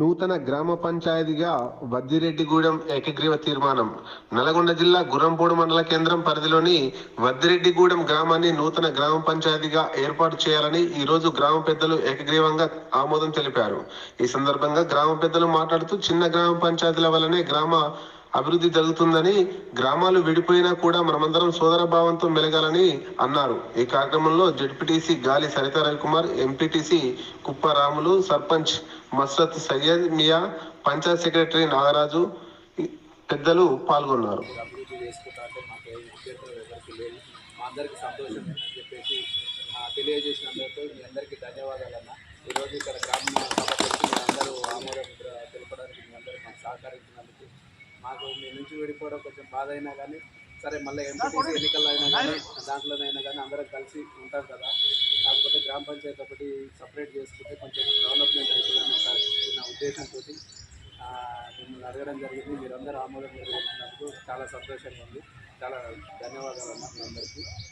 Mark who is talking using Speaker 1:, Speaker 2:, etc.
Speaker 1: నూతన గ్రామ పంచాయతీగా వద్దిరెడ్డిగూడెం ఏకగ్రీవ తీర్మానం. నల్గొండ జిల్లా గురంపూడు మండల కేంద్రం పరిధిలోని వద్దిరెడ్డిగూడెం గ్రామాన్ని నూతన గ్రామ పంచాయతీగా ఏర్పాటు చేయాలని ఈ రోజు గ్రామ పెద్దలు ఏకగ్రీవంగా ఆమోదం తెలిపారు. ఈ సందర్భంగా గ్రామ పెద్దలు మాట్లాడుతూ చిన్న గ్రామ పంచాయతీల వల్లనే గ్రామ అభివృద్ధి జరుగుతుందని గ్రామాలు విడిపోయినా కూడా మనమందరం సోదర భావంతో మెలగాలని అన్నారు. ఈ కార్యక్రమంలో ZPTC Gali Saritha Ravikumar MPTC Kuppa Ramulu sarpanch Masrath Syed Miya panchayat secretary Nagaraju పెద్దలు పాల్గొన్నారు.
Speaker 2: తెలియజేసినందుకు మీ అందరికీ ధన్యవాదాలు ఈరోజు ఇక్కడ గ్రామ సభ పెట్టి మీ అందరూ ఆమోదం తెలపడానికి మీ అందరూ మాకు సహకరించినందుకు మాకు మీ నుంచి విడిపోవడం కొంచెం బాధ అయినా కానీ సరే మళ్ళీ ఎంపీటీసీ ఎన్నికల్లో అయినా కానీ దాంట్లోనైనా కానీ అందరం కలిసి ఉంటాం కదా. కాకపోతే గ్రామ పంచాయతీ ఒకటి సపరేట్ చేసుకుంటే కొంచెం డెవలప్మెంట్ అవుతుందని ఒక చిన్న ఉద్దేశంతో మిమ్మల్ని అడగడం జరిగింది. మీరందరూ ఆమోదం జరిగినందుకు చాలా సంతోషంగా ఉంది. చాలా ధన్యవాదాలు అన్న మీ అందరికీ.